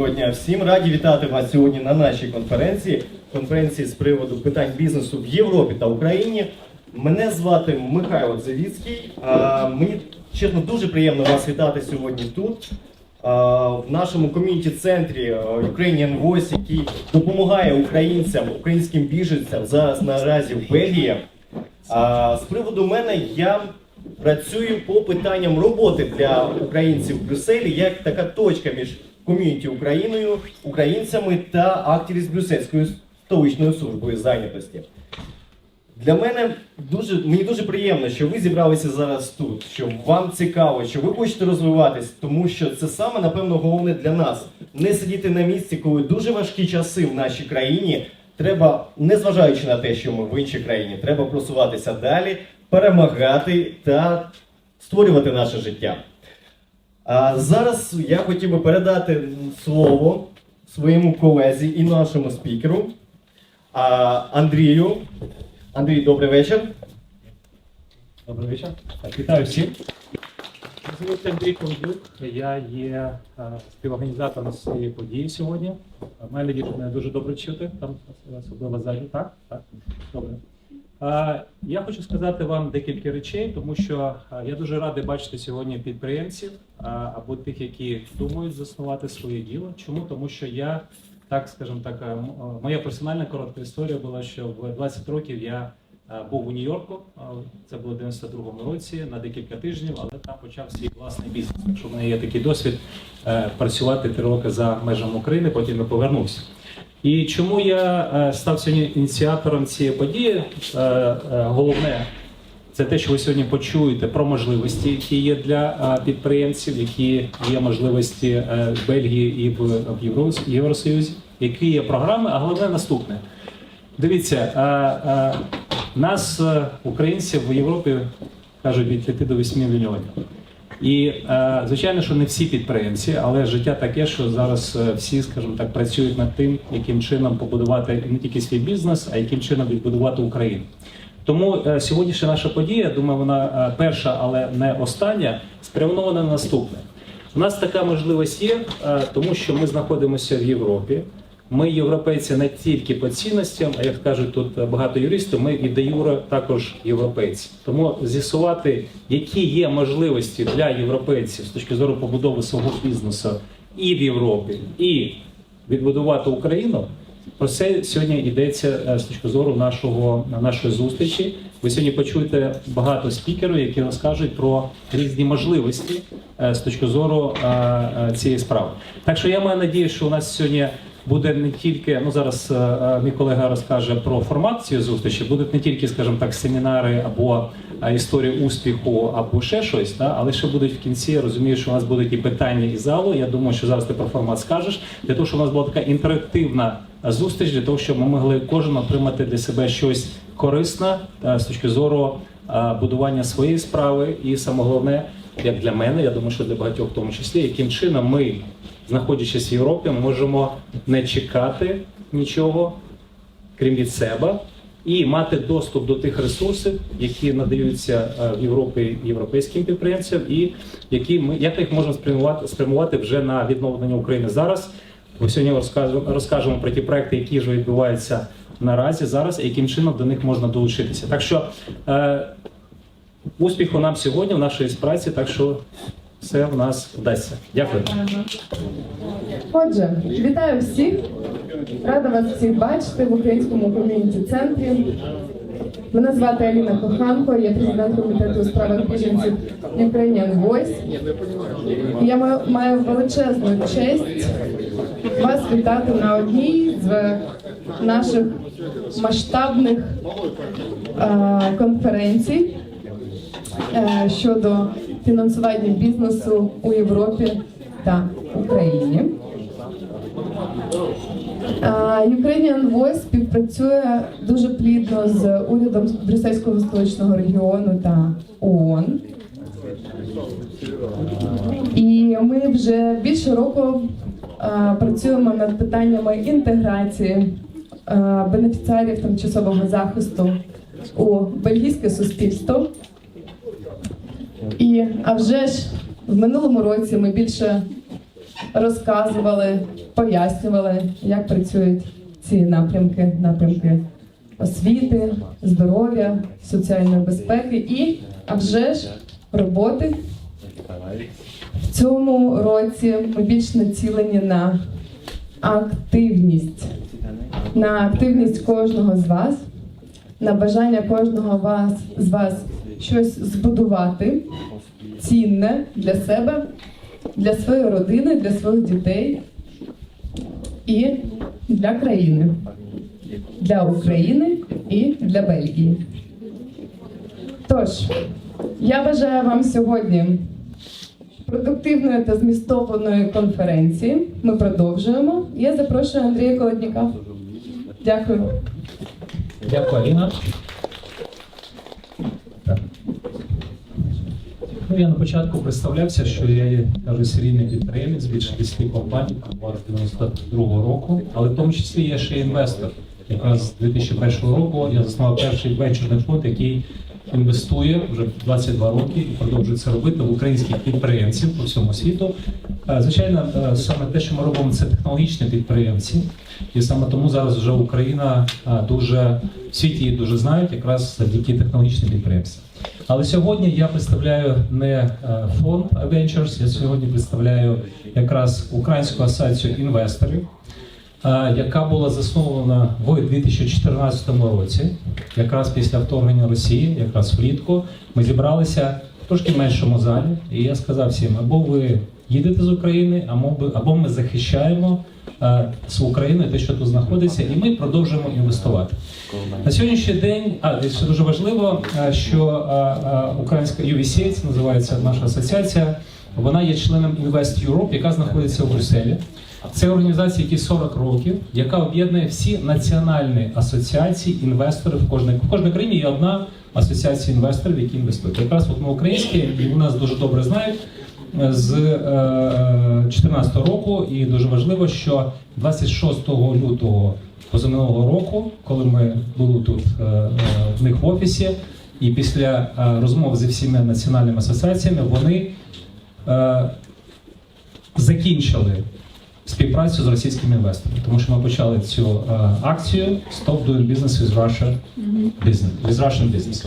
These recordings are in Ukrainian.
Доброго дня всім раді вітати вас сьогодні на нашій конференції. Конференції з приводу питань бізнесу в Європі та Україні. Мене звати Михайло Завіцький. А, Мені чесно дуже приємно вас вітати сьогодні тут. а, В нашому ком'юніті-центрі а, Ukrainian Voice, який допомагає українцям, українським біженцям зараз наразі в Бельгії. А, З приводу мене я працюю по питанням роботи для українців в Брюсселі як така точка між ком'юніті Україною, українцями та актів з Брюссельською столичною службою зайнятості. Для мене дуже мені дуже приємно, що ви зібралися зараз тут, що вам цікаво, що ви хочете розвиватись, тому що це саме напевно головне для нас не сидіти на місці, коли дуже важкі часи в нашій країні. Треба, незважаючи на те, що ми в іншій країні, треба просуватися далі, перемагати та створювати наше життя. Зараз я хотів би передати слово своєму колезі і нашому спікеру а, Андрію. Андрій, добрий вечір. Добрий вечір. Так, вітаю всіх. Мене Андрій Ковдюк. Я є е, співорганізатором цієї події сьогодні. Мене надію, мене дуже добре чути. Там особливо ззаді. Так? Так. Добре. Е, Я хочу сказати вам декілька речей, тому що е, я дуже радий бачити сьогодні підприємців е, або тих, які думають заснувати своє діло. Чому? Тому що я, так скажімо так, моя персональна коротка історія була, що в 20 років я був у Нью-Йорку. Це було в 92-му році на декілька тижнів, але там почав свій власний бізнес. Так що в мене є такий досвід працювати три роки за межами України, потім я повернувся. І чому я е, став сьогодні ініціатором цієї події? Е, е, Головне це те, що ви сьогодні почуєте про можливості, які є для підприємців, які є можливості в Бельгії і в, Євросоюзі, які є програми, а головне наступне. Дивіться, нас, українців в Європі, кажуть від 5 до 8 мільйонів. І е, звичайно, що не всі підприємці, але життя таке, що зараз е, всі, скажімо так, працюють над тим, яким чином побудувати не тільки свій бізнес, а яким чином відбудувати Україну. Тому е, сьогоднішня наша подія, думаю, вона перша, але не остання, спрямована на наступне. У нас така можливість є, тому що ми знаходимося в Європі. Ми європейці не тільки по цінностям, а як кажуть тут багато юристів, ми і де юре також європейці. Тому з'ясувати, які є можливості для європейців з точки зору побудови свого бізнесу і в Європі, і відбудувати Україну. Про це сьогодні йдеться е, з точки зору нашого нашої зустрічі. Ви сьогодні почуєте багато спікерів, які розкажуть про різні можливості е, з точки зору е, цієї справи. Так що я маю надію, що у нас сьогодні буде не тільки ну зараз е, е, мій колега розкаже про формат цієї зустрічі. Будуть не тільки, скажімо так, семінари або е, історії успіху, або ще щось, да? але ще будуть в кінці. Я розумію, що у нас будуть і питання із залу. Я думаю, що зараз ти про формат скажеш для того, щоб у нас була така інтерактивна зустріч, для того, щоб ми могли кожен отримати для себе щось корисне з точки зору будування своєї справи, і саме головне, як для мене, я думаю, що для багатьох в тому числі, яким чином ми знаходячись в Європі, можемо не чекати нічого, крім від себе, і мати доступ до тих ресурсів, які надаються е, в Європі європейським підприємцям, і які ми як їх можемо спрямувати спрямувати вже на відновлення України зараз. Ми сьогодні розкажемо, розкажемо про ті проекти, які вже відбуваються наразі зараз, і яким чином до них можна долучитися. Так що е, успіху нам сьогодні в нашій праці, так що все в нас вдасться. Дякую. Отже, вітаю всіх. Рада вас всіх бачити в українському ком'юніті центрі. Мене звати Аліна Коханко, я президент комітету у справах біженців Ukrainian Voice. Я маю- маю величезну честь вас вітати на одній з наших масштабних е, конференцій е, щодо фінансування бізнесу у Європі та Україні. Е, Ukrainian Voice співпрацює дуже плідно з урядом Брюссельського столичного регіону та ООН. І ми вже більше року е, працюємо над питаннями інтеграції е, бенефіціарів тимчасового захисту у бельгійське суспільство. І а вже ж в минулому році ми більше розказували пояснювали, як працюють ці напрямки, напрямки освіти, здоров'я, соціальної безпеки і, а вже ж, роботи. В цьому році ми більш націлені на активність, на активність кожного з вас, на бажання кожного з вас щось збудувати цінне для себе, для своєї родини, для своїх дітей і для країни, для України і для Бельгії. Тож, я бажаю вам сьогодні продуктивної та змістованої конференції. Ми продовжуємо. Я запрошую Андрія Колодніка. Дякую. Дякую, Аліна. Ну, я на початку представлявся, що я є кажу, серійний підприємець більше 10 компаній, компаній 92 року, але в тому числі я ще інвестор. Якраз з 2001 року я заснував перший венчурний фонд, який інвестує вже 22 роки і продовжує це робити в українських підприємців по всьому світу. Е, Звичайно, е, саме те, що ми робимо, це технологічні підприємці, і саме тому зараз вже Україна е, дуже в світі її дуже знають, якраз завдяки технологічним підприємствам. Але сьогодні я представляю не фонд Ventures, я сьогодні представляю якраз Українську асоціацію інвесторів, яка була заснована в 2014 році, якраз після вторгнення Росії, якраз влітку. Ми зібралися в трошки меншому залі, і я сказав всім: або ви їдете з України, або ми- захищаємо е, з України те, що тут знаходиться, і ми продовжуємо інвестувати. На сьогоднішній день, а ще дуже важливо, е, що е, е, українська UVCA, це називається наша асоціація. Вона є членом Invest Europe, яка знаходиться в Брюсселі. Це організація, які 40 років, яка об'єднує всі національні асоціації інвесторів в кожній в кожній країні. Є одна асоціація інвесторів, які інвестують. Якраз от ми українські, і у нас дуже добре знають е, з 2014 року. І дуже важливо, що 26 лютого позаминулого року, коли ми були тут е, е, в них в офісі, і після е, розмов зі всіма національними асоціаціями вони е, закінчили співпрацю з російськими інвесторами, тому що ми почали цю е, акцію Stop doing business with Russia business, with Russian business.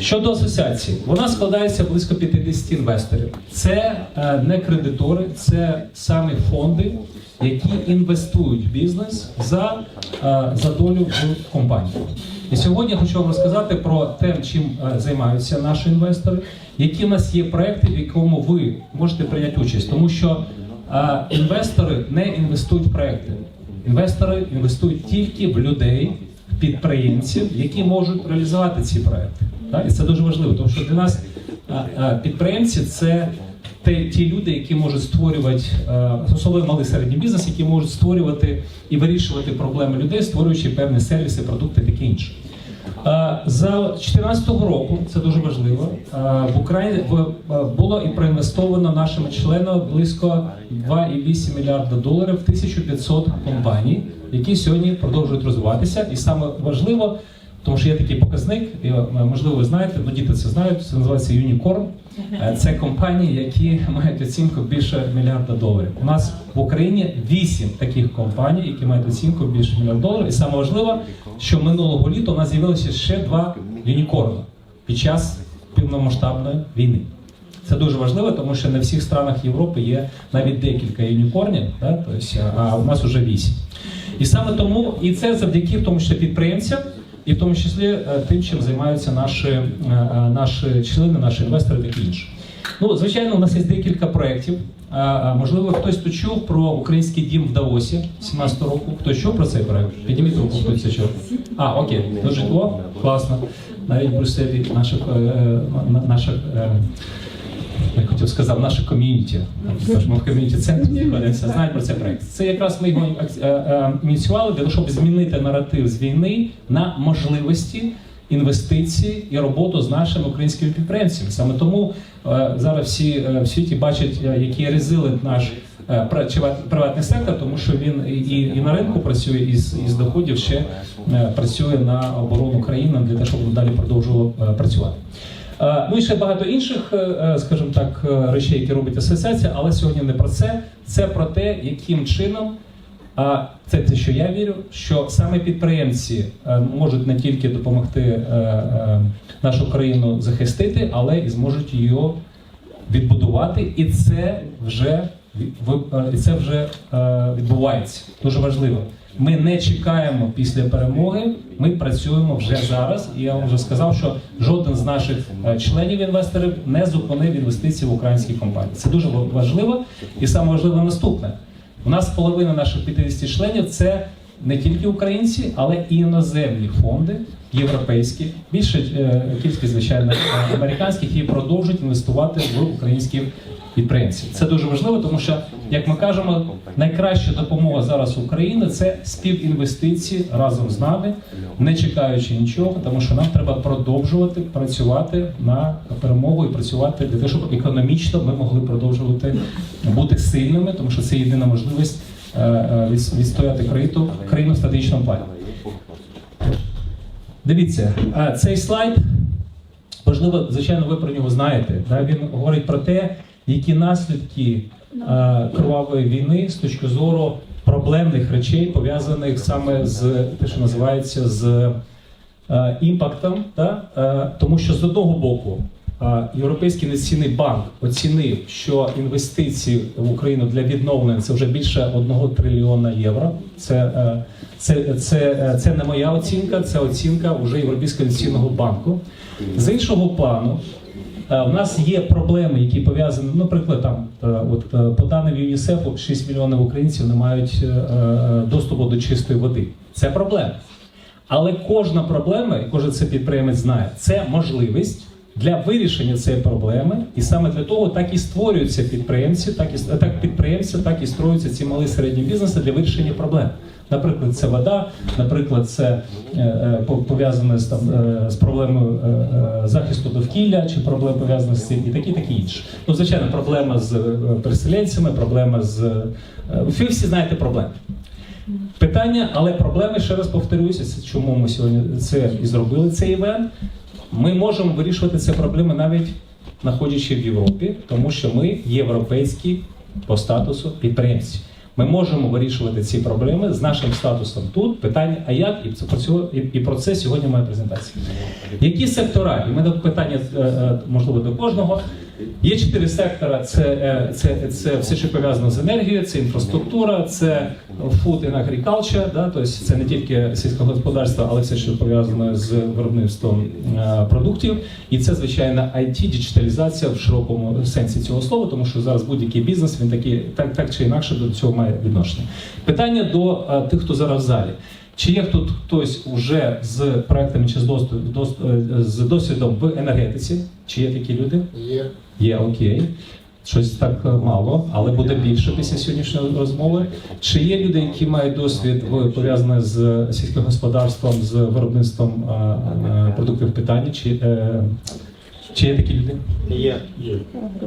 Щодо асоціації, вона складається близько 50 інвесторів. Це е, не кредитори, це саме фонди, які інвестують в бізнес за, е, за долю в компанії. І сьогодні я хочу вам розказати про те, чим займаються наші інвестори, які в нас є проекти, в якому ви можете прийняти участь, тому що інвестори не інвестують в проекти. Інвестори інвестують тільки в людей, підприємців, які можуть реалізувати ці проекти. І це дуже важливо, тому що для нас підприємці це ті люди, які можуть створювати, особливо малий середній бізнес, які можуть створювати і вирішувати проблеми людей, створюючи певні сервіси, продукти, таке інше. Е, За 2014 року це дуже важливо. е, В Україні е, було і проінвестовано нашими членами близько 2,8 мільярда доларів в 1500 компаній, які сьогодні продовжують розвиватися. І саме важливо, тому що є такий показник, і, е, можливо, ви знаєте, ну діти це знають. Це називається Unicorn. Е, Це компанії, які мають оцінку більше мільярда доларів. У нас в Україні вісім таких компаній, які мають оцінку більше мільярда доларів. І саме важливо, що минулого літа у нас з'явилося ще два юнікорни під час повномасштабної війни. Це дуже важливо, тому що не в всіх странах Європи є навіть декілька юнікорнів, да? тобто, а у нас вже вісім. І саме тому, і це завдяки в тому числі підприємцям, і в тому числі е, тим, чим займаються наші, е, е, наші члени, наші інвестори, такі інші. Ну, звичайно, у нас є декілька проєктів. Можливо, хтось тут чув про український дім в Давосі 17 року. Хтось чув про цей проект? Підніміть руку, хто це чув. А, окей, до житло, класно. Навіть в Брюсселі наших, наших е, я хотів сказати, наше ком'юніті. Тож ми в ком'юніті центрі знаходимося, знають про цей проект. Це якраз ми його е, е, ініціювали для того, щоб змінити наратив з війни на можливості. Інвестиції і роботу з нашими українськими підприємцями. Саме тому е, зараз всі е, в світі бачать, е, який резилент наш е, приватний сектор, тому що він і, і, на ринку працює, і з, і з доходів ще е, працює на оборону країни для того, щоб далі продовжувало е, працювати. Е, Ну і ще багато інших, е, е, скажімо так, речей, які робить асоціація, але сьогодні не про це. Це про те, яким чином а це те, що я вірю, що саме підприємці можуть не тільки допомогти нашу країну захистити, але і зможуть її відбудувати, і це вже і це вже відбувається. Дуже важливо. Ми не чекаємо після перемоги. Ми працюємо вже зараз. І я вам вже сказав, що жоден з наших е, членів інвесторів не зупинив інвестиції в українські компанії. Це дуже важливо, і саме важливо наступне. У нас половина наших 50 членів це не тільки українці, але і іноземні фонди, європейські, більше е, кількість звичайно американських, які продовжують інвестувати в українські підприємців. Це дуже важливо, тому що, як ми кажемо, найкраща допомога зараз України це співінвестиції разом з нами, не чекаючи нічого, тому що нам треба продовжувати працювати на перемогу і працювати для того, щоб економічно ми могли продовжувати бути сильними, тому що це єдина можливість відстояти країну, країну в стратегічному плані. Дивіться, цей слайд важливо, звичайно, ви про нього знаєте. Він говорить про те, які наслідки е, кровавої війни з точки зору проблемних речей, пов'язаних саме з те, що називається з е, імпактом. Е, тому що з одного боку. Європейський інвестиційний банк оцінив, що інвестиції в Україну для відновлення це вже більше 1 трильйона євро. Це, е, це, це, е, це не моя оцінка, це оцінка вже Європейського інвестиційного банку. З іншого плану, е, у нас є проблеми, які пов'язані, ну, наприклад, там от по даним ЮНІСЕФу, 6 мільйонів українців не мають доступу до чистої води. Це проблема. Але кожна проблема, і кожен це підприємець знає, це можливість для вирішення цієї проблеми, і саме для того так і створюються підприємці, так і так підприємці, так і створюються ці малі середні бізнеси для вирішення проблем. Наприклад, це вода, наприклад, це е, е, пов'язане з там е, з проблемою е, е, захисту довкілля, чи проблеми пов'язані з цим, і такі, такі інші. Ну, звичайно, проблема з е, переселенцями, проблема з е, ви всі знаєте проблеми. Питання, але проблеми, ще раз повторюся, чому ми сьогодні це і зробили цей івент. Ми можемо вирішувати ці проблеми навіть знаходячи в Європі, тому що ми європейські по статусу підприємці. Ми можемо вирішувати ці проблеми з нашим статусом тут. Питання, а як і про цього і, про це сьогодні моя презентація. Які сектора? І мене питання е, е, можливо до кожного. Є чотири сектора: це, е, це, це все, що пов'язано з енергією, це інфраструктура, це food and agriculture, да, тобто це не тільки сільське господарство, але все, що пов'язано з виробництвом е, продуктів. І це, звичайно, IT, діджиталізація в широкому сенсі цього слова, тому що зараз будь-який бізнес він такий, так, так чи інакше до цього має відношення. Питання до е, тих, хто зараз в залі. Чи є тут хтось уже з проектами чи з досвідом, з досвідом в енергетиці? Чи є такі люди? Є. Є окей. Щось так е, мало, але буде більше після сьогоднішньої розмови. Чи є люди, які мають досвід в- пов'язаний з сільським господарством, з виробництвом е, е, продуктів питання? Чи, е, чи є такі люди? Є.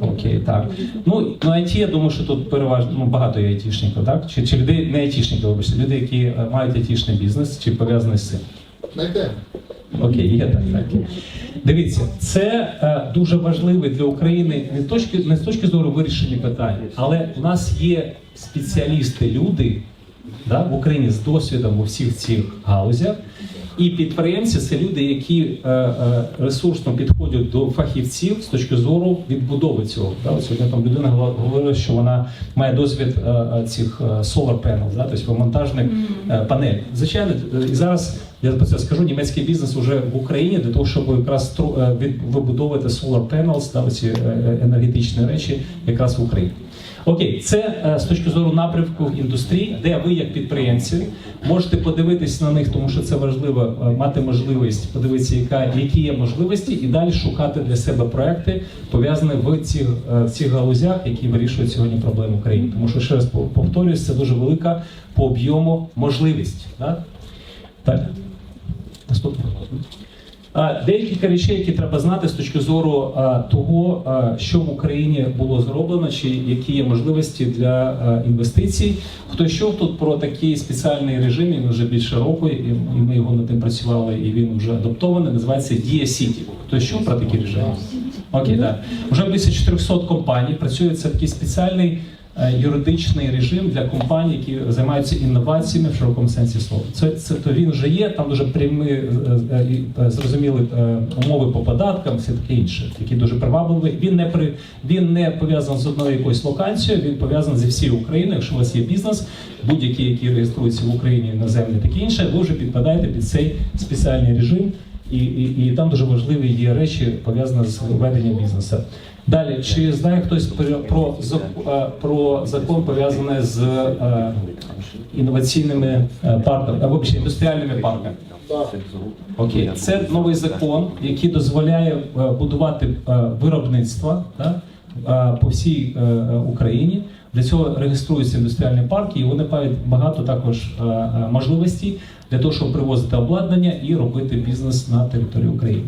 Окей, так. Ну, ну IT, я думаю, що тут переважно ну, багато є айтішників, так? Чи, чи людей не айтішників, вибачте, люди, які е, мають айтішний бізнес, чи пов'язані з цим? Знайдемо. Окей, є так, так. Дивіться, це е, дуже важливо для України не з точки не з точки зору вирішення питань, але у нас є спеціалісти, люди да, в Україні з досвідом у всіх цих галузях. І підприємці це люди, які е, е, ресурсно підходять до фахівців з точки зору відбудови цього. Да? Сьогодні там людина говорила, що вона має досвід е, цих solar panels, да? тобто монтажних панелей. Звичайно, і зараз я про це скажу, німецький бізнес вже в Україні для того, щоб якраз вибудовувати solar panels, да, ці енергетичні речі, якраз в Україні. Окей, це е, з точки зору напрямку індустрії, де ви, як підприємці, можете подивитись на них, тому що це важливо е, мати можливість подивитися, яка які є можливості, і далі шукати для себе проекти пов'язані в цих е, в цих галузях, які вирішують сьогодні проблеми України. Тому що ще раз пов- повторюсь, це дуже велика по об'єму можливість. Да? Так. Наступне. Декілька речей, які треба знати з точки зору того, що в Україні було зроблено, чи які є можливості для інвестицій. Хто що тут про такий спеціальний режим, він вже більше року, і ми його над тим працювали, і він вже адаптований. Називається Дія Сіті. Хто що про такий режим? Окей, так. Вже близько 400 компаній працює це такий спеціальний юридичний режим для компаній, які займаються інноваціями в широкому сенсі слова. Це, це то він вже є. Там дуже прямі е, е, е, зрозуміли е, умови по податкам, все таке інше, які дуже привабливі. Він не при він не пов'язаний з одною якоюсь локацією. Він пов'язаний зі всією Україною. Якщо у вас є бізнес, будь-який, який реєструється в Україні на землі, таке інше, ви вже підпадаєте під цей спеціальний режим. І, і, і там дуже важливі є речі пов'язані з веденням бізнесу. Далі, чи знає хтось про, про, е, закон пов'язаний з е, інноваційними е, парками, або індустріальними парками? Окей, це новий закон, який дозволяє будувати виробництва да, по всій Україні. Для цього реєструються індустріальні парки, і вони мають багато також можливостей для того, щоб привозити обладнання і робити бізнес на території України.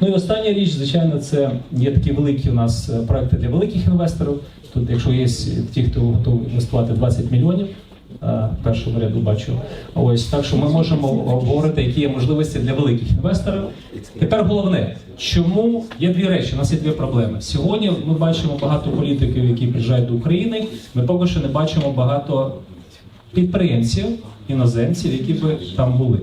Ну і остання річ, звичайно, це є такі великі у нас е, проекти для великих інвесторів. Тут, якщо є ті, хто готовий інвестувати 20 мільйонів. е, першому ряду бачу. Ось так, що ми можемо обговорити, які є можливості для великих інвесторів. Тепер головне, чому є дві речі? У нас є дві проблеми. Сьогодні ми бачимо багато політиків, які приїжджають до України. Ми поки що не бачимо багато підприємців, іноземців, які би там були.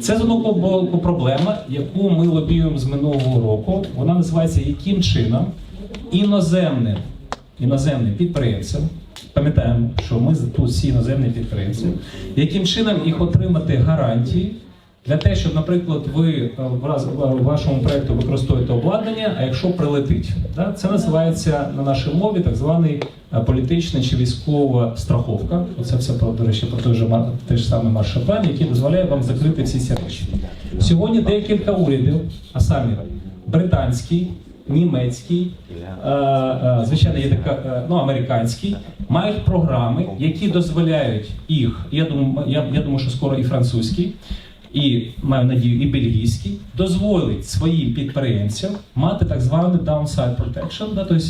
Це з одного боку проблема, яку ми лобіюємо з минулого року. Вона називається яким чином іноземним іноземним підприємцям. Пам'ятаємо, що ми тут всі іноземні підприємці, яким чином їх отримати гарантії для те, щоб, наприклад, ви е, в вашому проєкту використовуєте обладнання, а якщо прилетить, да? це називається на нашій мові так званий е, політична чи військова страховка. Оце все про до речі, про той же той ж самий маршапен, який дозволяє вам закрити всі ці речі. Сьогодні декілька урядів, а самі британський, німецький, е, звичайно, є така ну, американський, мають програми, які дозволяють їх. Я думаю, я, я думаю, що скоро і французький. І маю надію, і бельгійський дозволить своїм підприємцям мати так званий downside protection, да, тобто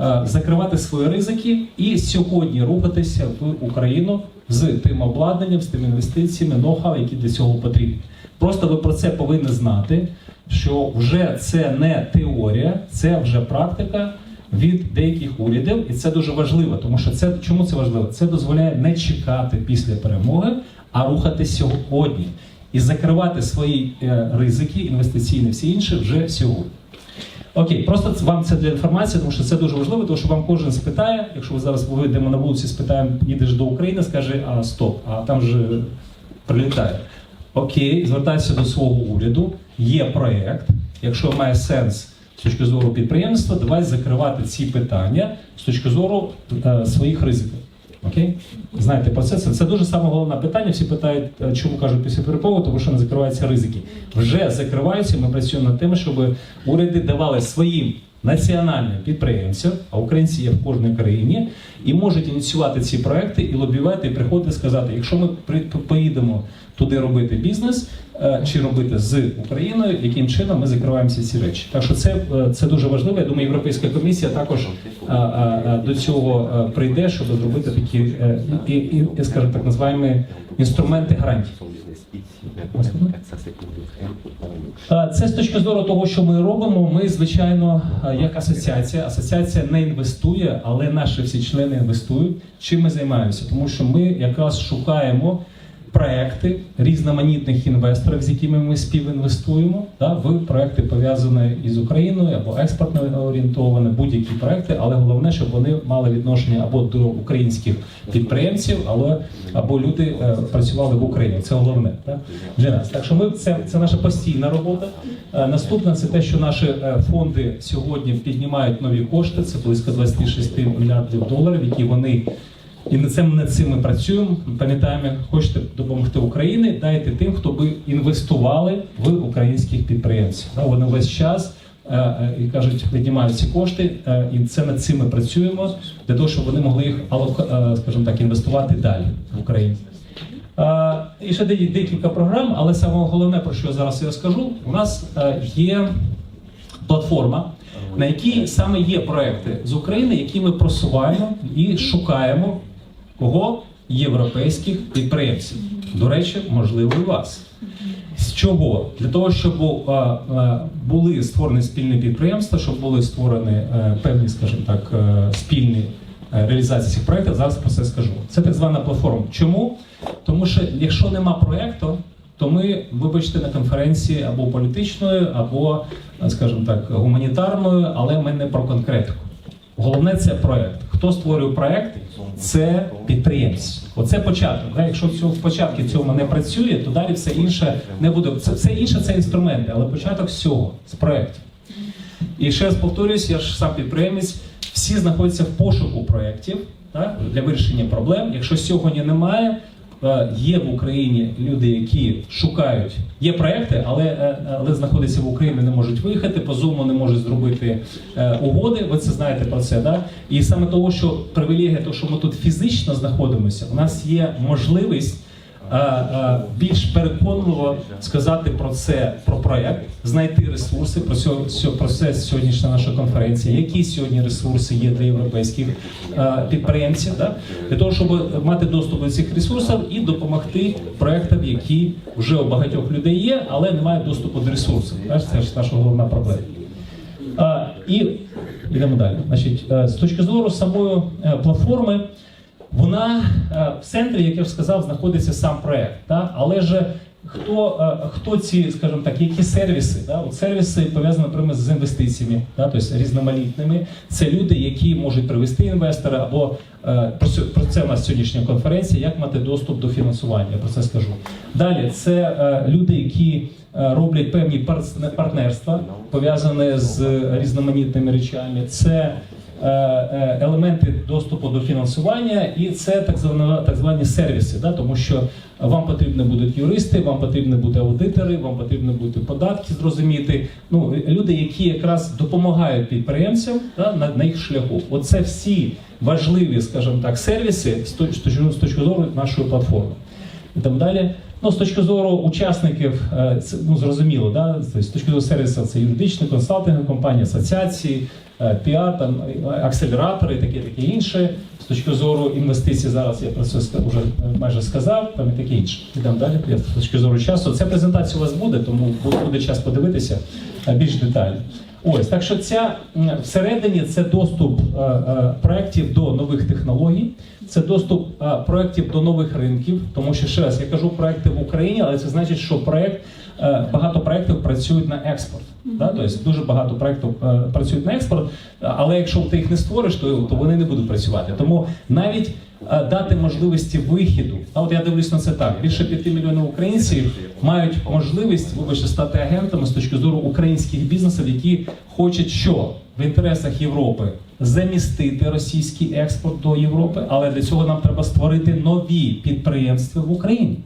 е, закривати свої ризики і сьогодні рухатися в Україну з тим обладнанням, з тими інвестиціями, ноу-хау, які для цього потрібні. Просто ви про це повинні знати, що вже це не теорія, це вже практика від деяких урядів, і це дуже важливо, тому що це чому це важливо? Це дозволяє не чекати після перемоги, а рухатись сьогодні і закривати свої е, ризики, інвестиційні всі інші вже сьогодні. Окей, просто вам це для інформації, тому що це дуже важливо, тому що вам кожен спитає, якщо ви зараз вийдемо на вулиці, спитаємо, їдеш до України, скаже, а стоп, а там же прилітає. Окей, звертайся до свого уряду, є проєкт, якщо має сенс з точки зору підприємства, давай закривати ці питання з точки зору е, своїх ризиків. Окей? Знаєте про це. Це, дуже саме головне питання. Всі питають, е, чому кажуть після перепову, тому що не закриваються ризики. Вже закриваються. Ми працюємо над тим, щоб уряди давали своїм національним підприємцям, а українці є в кожній країні, і можуть ініціювати ці проекти і лобіювати, і приходити сказати, якщо ми поїдемо туди робити бізнес е, чи робити з Україною, яким чином ми закриваємо всі ці речі. Так що це, е, це дуже важливо. Я думаю, Європейська комісія також е, до цього прийде, щоб зробити такі і, і, і, скажімо так, називаємо інструменти гарантій. Е, Це з точки зору того, що ми робимо. Ми, звичайно, е, як асоціація, асоціація не інвестує, але наші всі члени інвестують. Чим ми займаємося? Тому що ми якраз шукаємо проекти різноманітних інвесторів, з якими ми співінвестуємо, да, в проекти пов'язані із Україною або експортно орієнтовані, будь-які проекти, але головне, щоб вони мали відношення або до українських підприємців, але або люди е, працювали в Україні. Це головне да, для нас. Так що ми це, це наша постійна робота. Е, Наступне це те, що наші е, фонди сьогодні піднімають нові кошти. Це близько 26 мільярдів доларів, які вони і над цим над цим ми працюємо. Пам'ятаємо, хочете допомогти Україні, дайте тим, хто би інвестували в українських підприємців. Вони весь час е, е, і кажуть, піднімають ці кошти, е, і це над цим ми працюємо для того, щоб вони могли їх е, скажімо так, інвестувати далі в Україні. І ще декілька програм, але саме головне, про що зараз я скажу, у нас є платформа, на якій саме є проекти з України, які ми просуваємо і шукаємо кого європейських підприємців. До речі, можливо, і вас. З чого? Для того, щоб а, а, були створені спільні підприємства, щоб були створені е, певні, скажімо так, е, спільні е, реалізації цих проєктів. Зараз про це скажу. Це так звана платформа. Чому? Тому що якщо нема проєкту, то ми, вибачте, на конференції або політичною, або, е, скажімо так, гуманітарною, але ми не про конкретику. Головне це проект. Хто створює проект? Це підприємці. Оце початок. Да? Якщо цього в початку цього не працює, то далі все інше не буде. Це все інше це інструменти, але початок всього з проєктів. І ще раз повторюсь, я ж сам підприємець, всі знаходяться в пошуку проєктів так, для вирішення проблем. Якщо сьогодні немає, є в Україні люди, які шукають, є проекти, але, е, але знаходяться в Україні, не можуть виїхати, по зуму не можуть зробити е, угоди. Ви це знаєте про це, да? І саме того, що привілегія, того, що ми тут фізично знаходимося, у нас є можливість. Е, е, Більш переконливо сказати про це про проект, знайти ресурси про цього сьо- про це сьогоднішня наша конференція. Які сьогодні ресурси є для європейських е, підприємців, да? для того, щоб мати доступ до цих ресурсів і допомогти проектам, які вже у багатьох людей є, але не мають доступу до ресурсів. Це ж наша головна проблема. І йдемо далі. Значить, з точки зору самої платформи, вона е, в центрі, як я вже сказав, знаходиться сам проект. Да? Але ж хто, е, хто ці, скажімо так, які сервіси? Да? От сервіси пов'язані, наприклад, з інвестиціями, да? тобто різноманітними. Це люди, які можуть привести інвестора, або е, про це, у нас сьогоднішня конференція, як мати доступ до фінансування. Я про це скажу. Далі це е, люди, які е, роблять певні партнерства, пов'язані з різноманітними речами. Це е, е, елементи доступу до фінансування, і це так звані, так звані сервіси, да? тому що вам потрібні будуть юристи, вам потрібні будуть аудитори, вам потрібно бути податки зрозуміти. Ну, люди, які якраз допомагають підприємцям да, на, на їх шляху. Оце всі важливі, скажімо так, сервіси з точки зору нашої платформи. І там далі. Ну, з точки зору учасників, е, це ну зрозуміло, да? Тобто, з точки зору сервісу, це юридичні консалтинги, компанії, асоціації, е, піар, там акселератори, і таке таке інше. З точки зору інвестицій, зараз я про це вже майже сказав, там і таке інше. Ідемо далі. З точки зору часу. Ця презентація у вас буде, тому буде час подивитися е, більш детально. Ось так що ця всередині це доступ е, е, проєктів до нових технологій, це доступ е, проєктів до нових ринків. Тому що ще раз я кажу проєкти в Україні, але це значить, що проєкт багато проєктів працюють на експорт. Да? Тобто дуже багато проєктів е, працюють на експорт, але якщо ти їх не створиш, то, то вони не будуть працювати. Тому навіть е, дати можливості вихіду. А от я дивлюсь на це так: більше 5 мільйонів українців мають можливість, вибачте, стати агентами з точки зору українських бізнесів, які хочуть що в інтересах Європи замістити російський експорт до Європи, але для цього нам треба створити нові підприємства в Україні.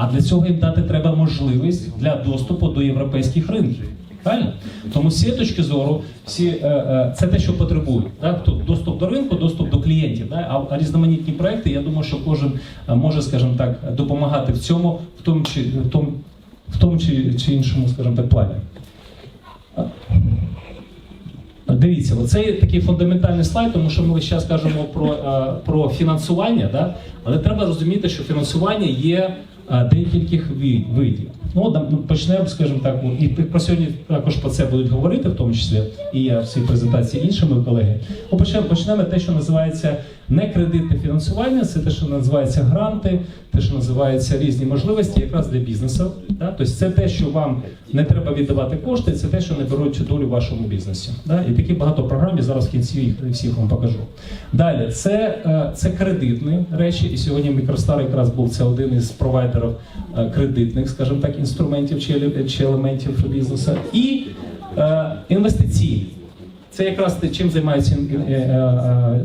А для цього їм дати треба можливість для доступу до європейських ринків. Правильно? Тому з цієї точки зору, всі е, е, це те, що потребують. Да? Тут доступ до ринку, доступ до клієнтів. Да? А, а різноманітні проекти, я думаю, що кожен е, може, скажімо так, допомагати в цьому, в тому чи в тому, в тому чи, чи іншому, скажімо так, плані. Дивіться, оце такий фундаментальний слайд, тому що ми весь час кажемо про, е, про фінансування, да? але треба розуміти, що фінансування є декількох ви- видів. Ну, ну, почнемо, скажімо так, і про сьогодні також про це будуть говорити, в тому числі і я в цій презентації іншими колеги. Ну, почнемо, почнемо те, що називається некредитне фінансування, це те, що називається гранти, те, що називається різні можливості, якраз для бізнесу. Да? Тобто це те, що вам не треба віддавати кошти, це те, що не беруть долю в вашому бізнесі. Да? І такі багато програм я зараз в кінці їх всіх вам покажу. Далі, це, е, це кредитні речі, і сьогодні Мікростар якраз був це один із провайдерів е, кредитних, скажімо так, інструментів чи елементів бізнесу. І е, інвестиційні. Це якраз те, чим займаються е, е,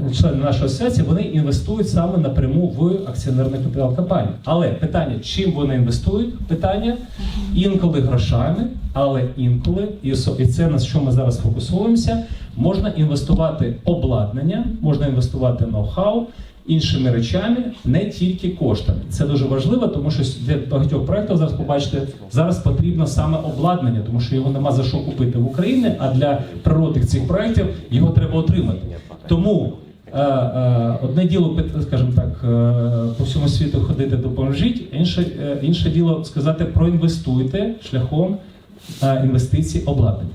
е, члени нашої асоціації. Вони інвестують саме напряму в акціонерний капітал компанії. Але питання, чим вони інвестують? Питання інколи грошами, але інколи, і це на що ми зараз фокусуємося, можна інвестувати обладнання, можна інвестувати ноу-хау іншими речами, не тільки коштами. Це дуже важливо, тому що для багатьох проєктів зараз побачите, зараз потрібно саме обладнання, тому що його нема за що купити в Україні, а для природи цих проєктів його треба отримати. Тому е, е, одне діло, скажімо так, е, по всьому світу ходити допоможіть, інше, інше діло сказати проінвестуйте шляхом інвестицій обладнання.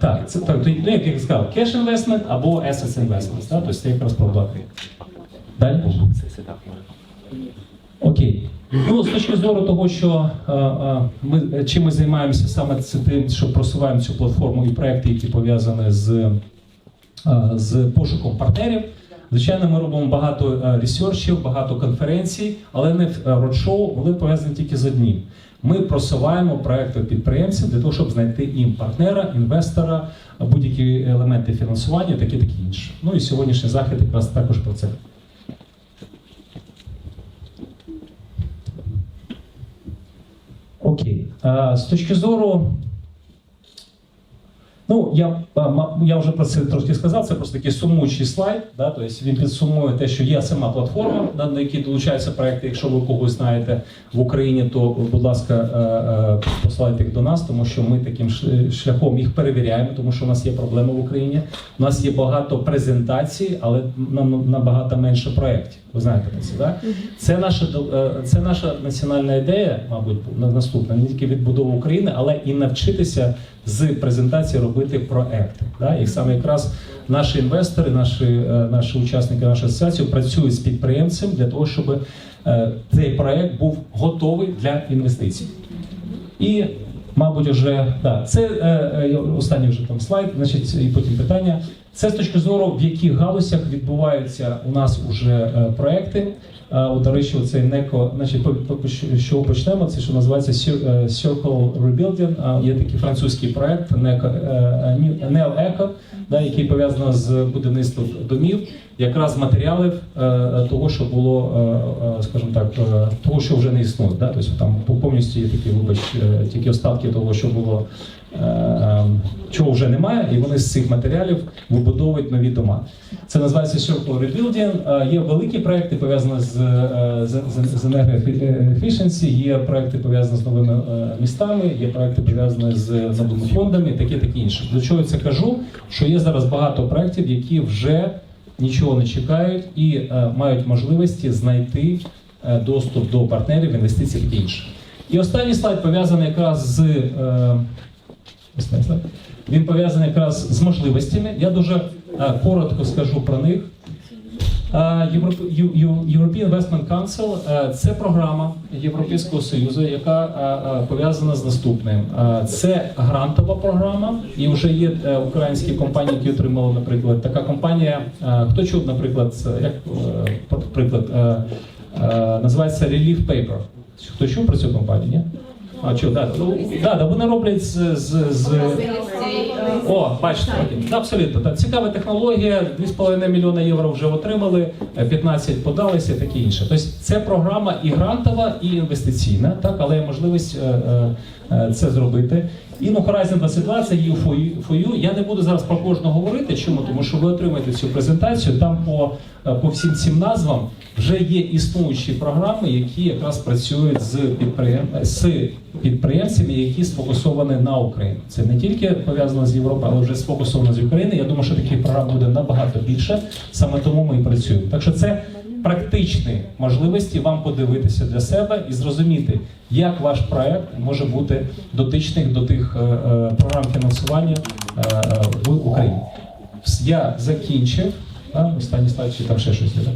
Так, це так, то, ну, як я сказав, cash investment або assets investment, да? тобто це якраз про обладнання. Далі. Окей. Ну, з точки зору того, що ми чим ми займаємося саме це тим, що просуваємо цю платформу і проекти, які пов'язані з, з пошуком партнерів. Звичайно, ми робимо багато е, ресерчів, багато конференцій, але не в- е, родшоу, вони пов'язані тільки з одним. Ми просуваємо проекти підприємців для того, щоб знайти їм партнера, інвестора, будь-які елементи фінансування, такі такі інше. Ну і сьогоднішній захід якраз також про це. Окей. Е, З точки зору. Ну, я, я вже про це трошки сказав, це просто такий сумуючий слайд. Да? Тобто він підсумує те, що є сама платформа, на якій долучаються проекти. Якщо ви когось знаєте в Україні, то, будь ласка, е, е, посилайте їх до нас, тому що ми таким шляхом їх перевіряємо, тому що у нас є проблеми в Україні. У нас є багато презентацій, але нам набагато менше проєктів. Ви знаєте про це, так? Це наша е, це наша національна ідея, мабуть, на- наступна, не тільки відбудова України, але і навчитися з презентації робити проекти. Да? І саме якраз наші інвестори, наші, е, наші учасники нашої асоціації працюють з підприємцем для того, щоб е, цей проект був готовий для інвестицій. І, мабуть, вже да, це е, останній вже там слайд, значить, і потім питання. Це з точки зору, в яких галузях відбуваються у нас уже е, проекти. Е, от, до речі, цей неко, значить, що- почнемо, це що називається е, Circle Rebuilding. Є такий французький проект Neco, е, Neo Eco, да, який пов'язано з будівництвом домів, якраз матеріалів того, що було, скажімо так, того, що вже не існує. Да? Тобто там повністю є такі, вибач, тільки остатки того, що було. Е, Чого вже немає, і вони з цих матеріалів вибудовують нові дома. Це називається Circle Rebuilding. Е, Є великі проекти пов'язані з, е, з, з, енергоефішенсі, є проекти пов'язані з новими містами, є проекти пов'язані з новими фондами, таке таке інше. До чого я це кажу? Що є зараз багато проєктів, які вже нічого не чекають і мають можливості знайти доступ до партнерів, інвестицій таке інше. І останній слайд пов'язаний якраз з. Він пов'язаний якраз з можливостями. Я дуже е, коротко скажу про них. Е, European Investment Council е, це програма Європейського Союзу, яка пов'язана з наступним. Це грантова програма, і вже є українські компанії, які отримали, наприклад, така компанія. Хто чув, наприклад, як приклад, називається Relief Paper. Хто чув про цю компанію? Ні? А чого, да, ну, да, да, вони роблять з, з, з о, бачите. Да, абсолютно. Так. Цікава технологія, 2,5 мільйона євро вже отримали, е, 15 подалися, таке інше. Тобто це програма і грантова, і інвестиційна, так, але є можливість е, е, е, це зробити. І ну, Horizon 22 це for you- Я не буду зараз про кожного говорити. Чому? Тому що ви отримаєте цю презентацію. Там по, е, по всім цим назвам вже є існуючі програми, які якраз працюють з, підприєм... з підприємцями, які сфокусовані на Україну. Це не тільки пов'язано з Європою, але вже сфокусовано з України. Я думаю, що таких програм буде набагато більше. Саме тому ми і працюємо. Так що це практичні можливості вам подивитися для себе і зрозуміти, як ваш проект може бути дотичний до тих е, е, програм фінансування е, в Україні. Я закінчив. А, останній слайд, чи там ще щось є. так?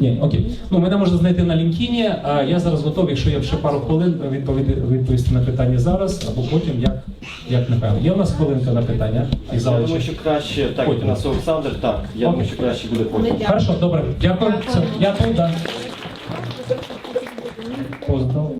Ні, окей. Ну, мене можна знайти на LinkedIn, а я зараз готовий, якщо є ще пару хвилин відповіді, відповісти на питання зараз, або потім, як, як напевно. Є у нас хвилинка на питання і Я думаю, що краще, так Потім. у нас Олександр, так. Я думаю, що краще буде потім. Хорошо, добре. Дякую. Все, Дякую, да. Поздно.